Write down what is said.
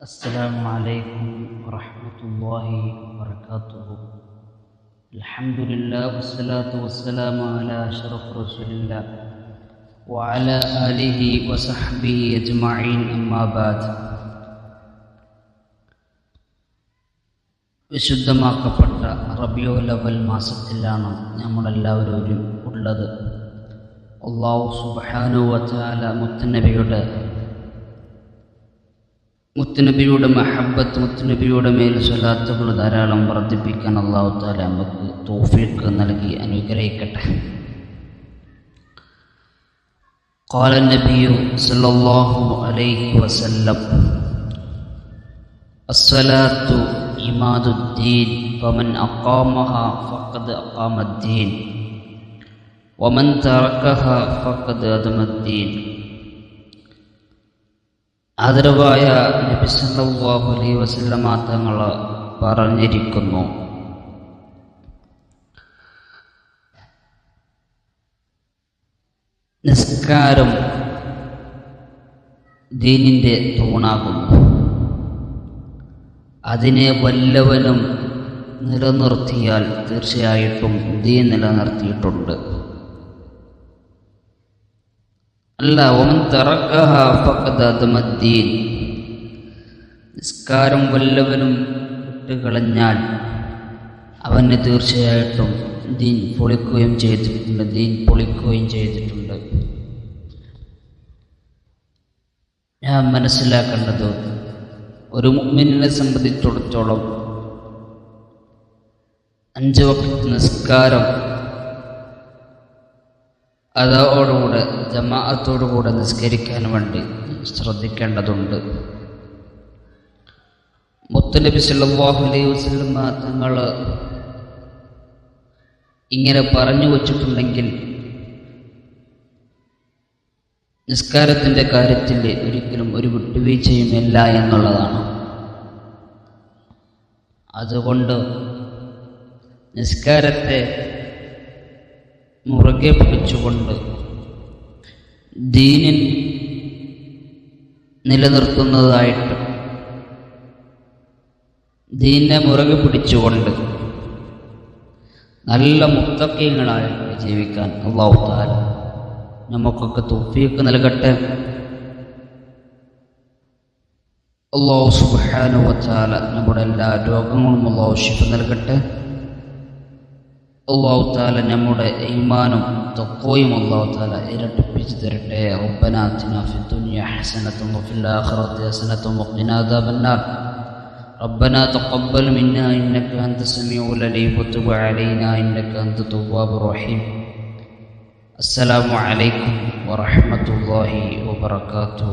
السلام عليكم ورحمة الله وبركاته الحمد لله والصلاة والسلام على أشرف رسول الله وعلى آله وصحبه أجمعين أما بعد വിശുദ്ധമാക്കപ്പെട്ട റബിയോ level മാസത്തിലാണ് നമ്മളെല്ലാവരും ഉള്ളത് അള്ളാഹു സുബാനുവല മുത്തനബിയുടെ മുത്തുനബിയുടെ മഹബത്ത് മുത്തുനബിയുടെ മേൽ സ്വലാത്തുകൾ ധാരാളം വർദ്ധിപ്പിക്കാൻ അള്ളാഹു താല നമുക്ക് തോഫിക്ക് നൽകി അനുഗ്രഹിക്കട്ടെ قال النبي صلى الله عليه وسلم الصلاة عماد الدين فمن أقامها فقد أقام الدين ومن تركها فقد أدم الدين ആദരവായ നബിസല്ലാഹുലൈ വസ്ല മാതങ്ങൾ പറഞ്ഞിരിക്കുന്നു. നിസ്കാരം ദീനിന്റെ തൂണാകുന്നു. അതിനെ വല്ലവനും നിലനിർത്തിയാൽ തീർച്ചയായിട്ടും ദീൻ നിലനിർത്തിയിട്ടുണ്ട്. അല്ല ഒമൻ തറക്കഹ ഫഖദദ്മദ്ദീൻ നിസ്കാരം വല്ലവനും വിട്ടുകളഞ്ഞാൽ അവന് തീർച്ചയായിട്ടും ദീൻ പൊളിക്കുകയും ചെയ്തിട്ടുണ്ട് ദീൻ പൊളിക്കുകയും ചെയ്തിട്ടുണ്ട്. ഞാൻ മനസ്സിലാക്കേണ്ടത് ഒരു മുമ്മിനെ സംബന്ധിച്ചിടത്തോളം അഞ്ച് വക്ത നിസ്കാരം അതോടുകൂടെ ജമാഅത്തോടുകൂടെ നിസ്കരിക്കാൻ വേണ്ടി ശ്രദ്ധിക്കേണ്ടതുണ്ട്. മുത്തലബി സല്ലല്ലാഹു അലൈഹി വസല്ലം തങ്ങൾ ഇങ്ങനെ പറഞ്ഞു വച്ചിട്ടുണ്ടെങ്കിൽ നിസ്കാരത്തിന്റെ കാര്യത്തിൽ ഒരിക്കലും ഒരു വിട്ടുവീഴ്ചയുമില്ല എന്നുള്ളതാണ്. അതുകൊണ്ട് നിസ്കാരത്തെ മുറുകെ പിടിച്ചുകൊണ്ട് ദീനിൽ നിലനിർത്തുന്നതായിട്ട് ദീനെ മുറുകെ പിടിച്ചുകൊണ്ട് നല്ല മുത്തക്കീങ്ങളായ ജീവിക്കാൻ അള്ളാഹുത്താൽ നമുക്കൊക്കെ തോഫിയൊക്കെ നൽകട്ടെ. അള്ളാഹു സുബാനുവച്ചാല നമ്മുടെ എല്ലാ രോഗങ്ങളും അള്ളാഹു ശിഫ നൽകട്ടെ. അള്ളാഹു താല നമ്മുടെ ഈമാനും തക്കോയും അള്ളാഹു താല ഇരട്ടിപ്പിച്ച് തരട്ടെ ربنا آتنا في الدنيا حسنة وفي الآخرة حسنة وقنا عذاب النار ربنا تقبل منا إنك أنت السميع العليم وتب علينا إنك أنت التواب الرحيم السلام عليكم ورحمة الله وبركاته